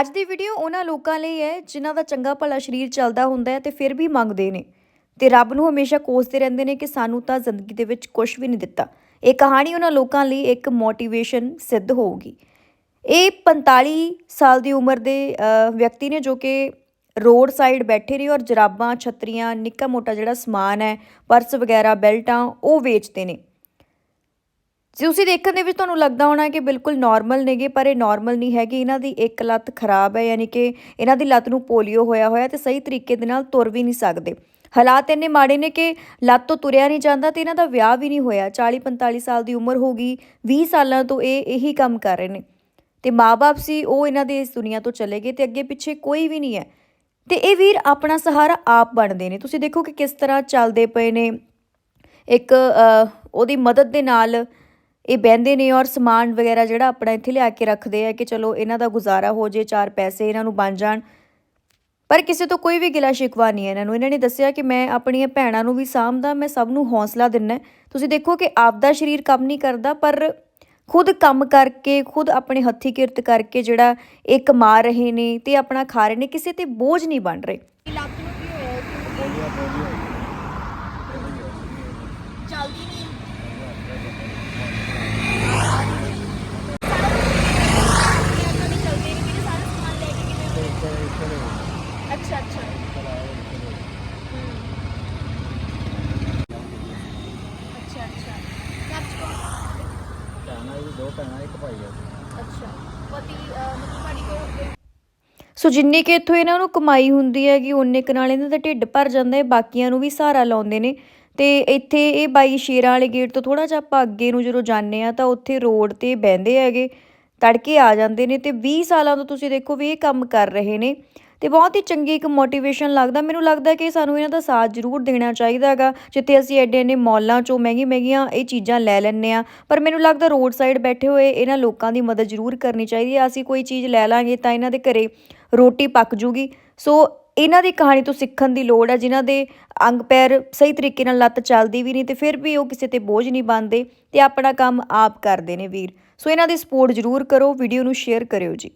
ਅੱਜ ਦੀ ਵੀਡੀਓ ਉਹਨਾਂ ਲੋਕਾਂ ਲਈ ਹੈ, ਜਿਨ੍ਹਾਂ ਦਾ ਚੰਗਾ ਭਲਾ ਸਰੀਰ ਚੱਲਦਾ ਹੁੰਦਾ ਹੈ ਤੇ ਫਿਰ ਵੀ ਮੰਗਦੇ ਨੇ। ਤੇ ਰੱਬ ਨੂੰ ਹਮੇਸ਼ਾ ਕੋਸਦੇ ਰਹਿੰਦੇ ਨੇ ਕਿ ਸਾਨੂੰ ਤਾਂ ਜ਼ਿੰਦਗੀ ਦੇ ਵਿੱਚ ਕੁਝ ਵੀ ਨਹੀਂ ਦਿੱਤਾ। ਇਹ ਕਹਾਣੀ ਉਹਨਾਂ ਲੋਕਾਂ ਲਈ ਇੱਕ ਮੋਟੀਵੇਸ਼ਨ ਸਿੱਧ ਹੋਊਗੀ। ਇਹ 45 ਸਾਲ ਦੀ ਉਮਰ ਦੇ ਵਿਅਕਤੀ ਨੇ ਜੋ ਕਿ ਰੋਡ ਸਾਈਡ ਬੈਠੇ ਨੇ ਔਰ ਜਰਾਬਾਂ, ਛਤਰੀਆਂ, ਨਿੱਕਾ ਮੋਟਾ ਜਿਹੜਾ ਸਮਾਨ ਹੈ, ਪਰਸ ਵਗੈਰਾ, ਬੈਲਟਾਂ, ਉਹ ਵੇਚਦੇ ਨੇ। ਤੁਸੀਂ ਦੇਖਣ ਦੇ ਵਿੱਚ ਤੁਹਾਨੂੰ ਲੱਗਦਾ ਹੋਣਾ ਕਿ ਬਿਲਕੁਲ ਨਾਰਮਲ ਨੇਗੇ, ਪਰ ਇਹ ਨਾਰਮਲ ਨਹੀਂ ਹੈਗੇ ਇਹਨਾਂ ਦੀ ਇੱਕ ਲੱਤ ਖਰਾਬ ਹੈ, ਯਾਨੀ ਕਿ ਇਹਨਾਂ ਦੀ ਲੱਤ ਨੂੰ ਪੋਲੀਓ ਹੋਇਆ ਹੋਇਆ ਤੇ ਸਹੀ ਤਰੀਕੇ ਦੇ ਨਾਲ ਤੁਰ ਵੀ ਨਹੀਂ ਸਕਦੇ। ਹਾਲਾਤ ਇੰਨੇ ਮਾੜੇ ਨੇ ਕਿ ਲੱਤ ਤੋਂ ਤੁਰਿਆ ਨਹੀਂ ਜਾਂਦਾ ਤੇ ਇਹਨਾਂ ਦਾ ਵਿਆਹ ਵੀ ਨਹੀਂ ਹੋਇਆ। 40 45 ਸਾਲ ਦੀ ਉਮਰ ਹੋ ਗਈ 20 ਸਾਲਾਂ ਤੋਂ ਇਹ ਇਹੀ ਕੰਮ ਕਰ ਰਹੇ ਨੇ। ਤੇ ਮਾਪੇ ਸੀ, ਉਹ ਇਹਨਾਂ ਦੇ ਇਸ ਦੁਨੀਆ ਤੋਂ ਚਲੇ ਗਏ ਤੇ ਅੱਗੇ ਪਿੱਛੇ ਕੋਈ ਵੀ ਨਹੀਂ ਹੈ। ਤੇ ਇਹ ਵੀਰ ਆਪਣਾ ਸਹਾਰਾ ਆਪ ਬਣਦੇ ਨੇ। ਤੁਸੀਂ ਦੇਖੋ ਕਿ ਕਿਸ ਤਰ੍ਹਾਂ ਚੱਲਦੇ ਪਏ ਨੇ। ਇੱਕ ਉਹਦੀ ਮਦਦ ਦੇ ਨਾਲ ਇਹ ਬਹਿੰਦੇ ਨੇ ਔਰ ਸਮਾਨ ਵਗੈਰਾ ਜਿਹੜਾ ਆਪਣਾ ਇੱਥੇ ਲਿਆ ਕੇ ਰੱਖਦੇ ਆ ਕਿ ਚਲੋ ਇਹਨਾਂ ਦਾ ਗੁਜ਼ਾਰਾ ਹੋ ਜੇ, ਚਾਰ ਪੈਸੇ ਇਹਨਾਂ ਨੂੰ ਬਣ ਜਾਣ। ਪਰ ਕਿਸੇ ਤੋਂ ਕੋਈ ਵੀ ਗਿਲਾ ਸ਼ਿਕਵਾ ਨਹੀਂ ਹੈ ਇਹਨਾਂ ਨੂੰ। ਇਹਨਾਂ ਨੇ ਦੱਸਿਆ ਕਿ ਮੈਂ ਆਪਣੀਆਂ ਭੈਣਾਂ ਨੂੰ ਵੀ ਸਾਂਭਦਾ, ਮੈਂ ਸਭ ਨੂੰ ਹੌਸਲਾ ਦਿੰਨਾ ਤੁਸੀਂ ਦੇਖੋ ਕਿ ਆਪਦਾ ਸਰੀਰ ਕੰਮ ਨਹੀਂ ਕਰਦਾ, ਪਰ ਖੁਦ ਕੰਮ ਕਰਕੇ, ਖੁਦ ਆਪਣੇ ਹੱਥੀ ਕਿਰਤ ਕਰਕੇ ਜਿਹੜਾ ਇਹ ਕਮਾ ਰਹੇ ਨੇ ਤੇ ਆਪਣਾ ਖਾ ਰਹੇ ਨੇ, ਕਿਸੇ ਤੇ ਬੋਝ ਨਹੀਂ ਬਣ ਰਹੇ। ਲੱਤ ਨੂੰ ਕੀ ਹੋਇਆ ਚੱਲਦੀ ਨਹੀਂ ਕਦੀ ਚੱਲਦੀ ਨਹੀਂ ਕਿਤੇ ਸਾਰਾ ਸਮਾਨ ਲੈ ਕੇ ਕਿਵੇਂ ਅੱਛਾ ਅੱਛਾ ਅੱਛਾ। ਅੱਛਾ। ਭੈਣਾਂ ਜੀ ਦੋ ਭੈਣਾਂ ਇੱਕ ਭਾਈ ਆ ਅੱਛਾ ਪਤੀ ਅਹ, ਮਤਲਬ ਤੁਹਾਡੀ ਕੋ ਸੋ ਜਿੰਨੀ ਕਿ ਇੱਥੋਂ ਇਹਨਾਂ ਨੂੰ ਕਮਾਈ ਹੁੰਦੀ ਹੈਗੀ ਉਨੇ ਕੁ ਨਾਲ ਇਹਨਾਂ ਦਾ ਢਿੱਡ ਭਰ ਜਾਂਦਾ ਹੈ ਬਾਕੀਆਂ ਨੂੰ ਵੀ ਸਹਾਰਾ ਲਾਉਂਦੇ ਨੇ। ਤੇ ਇੱਥੇ ਇਹ ਬਾਈ ਸ਼ੇਰਾਂ ਵਾਲੇ ਗੇਟ ਤੋਂ ਥੋੜਾ ਜਿਹਾ ਆਪਾਂ ਅੱਗੇ ਨੂੰ ਜਦੋਂ ਜਾਂਦੇ ਆ ਤਾਂ ਉੱਥੇ ਰੋਡ ਤੇ ਬਹਿੰਦੇ ਹੈਗੇ ਤੜਕੇ ਆ ਜਾਂਦੇ ਨੇ ਤੇ 20 ਸਾਲਾਂ ਤੋਂ ਤੁਸੀਂ ਦੇਖੋ ਵੀ ਇਹ ਕੰਮ ਕਰ ਰਹੇ ਨੇ। ਤੇ ਬਹੁਤ ਹੀ ਚੰਗੀ ਇੱਕ ਮੋਟੀਵੇਸ਼ਨ ਲੱਗਦਾ। ਮੈਨੂੰ ਲੱਗਦਾ ਕਿ ਸਾਨੂੰ ਇਹਨਾਂ ਦਾ ਸਾਥ ਜ਼ਰੂਰ ਦੇਣਾ ਚਾਹੀਦਾ ਹੈਗਾ। ਜਿੱਥੇ ਅਸੀਂ ਐਡੇ ਐਡੇ ਮੌਲਾਂ ਚੋਂ ਮਹਿੰਗੀ ਮਹਿੰਗੀਆਂ ਇਹ ਚੀਜ਼ਾਂ ਲੈ ਲੈਂਦੇ ਆ ਪਰ ਮੈਨੂੰ ਲੱਗਦਾ ਰੋਡ ਸਾਈਡ ਬੈਠੇ ਹੋਏ ਇਹਨਾਂ ਲੋਕਾਂ ਦੀ ਮਦਦ ਜ਼ਰੂਰ ਕਰਨੀ ਚਾਹੀਦੀ ਹੈ। ਅਸੀਂ ਕੋਈ ਚੀਜ਼ ਲੈ ਲਾਂਗੇ ਤਾਂ ਇਹਨਾਂ ਦੇ ਘਰੇ ਰੋਟੀ ਪੱਕ ਜੂਗੀ। ਸੋ ਇਹਨਾਂ ਦੀ ਕਹਾਣੀ ਤੋਂ ਸਿੱਖਣ ਦੀ ਲੋੜ ਹੈ। ਜਿਨ੍ਹਾਂ ਦੇ ਅੰਗ ਪੈਰ ਸਹੀ ਤਰੀਕੇ ਨਾਲ ਲੱਤ ਚੱਲਦੀ ਵੀ ਨਹੀਂ ਤੇ ਫਿਰ ਵੀ ਉਹ ਕਿਸੇ ਤੇ ਬੋਝ ਨਹੀਂ ਬਣਦੇ ਤੇ ਆਪਣਾ ਕੰਮ ਆਪ ਕਰਦੇ ਨੇ ਵੀਰ। ਸੋ ਇਹਨਾਂ ਦੀ ਸਪੋਰਟ ਜ਼ਰੂਰ ਕਰੋ। ਵੀਡੀਓ ਨੂੰ ਸ਼ੇਅਰ ਕਰਿਓ ਜੀ।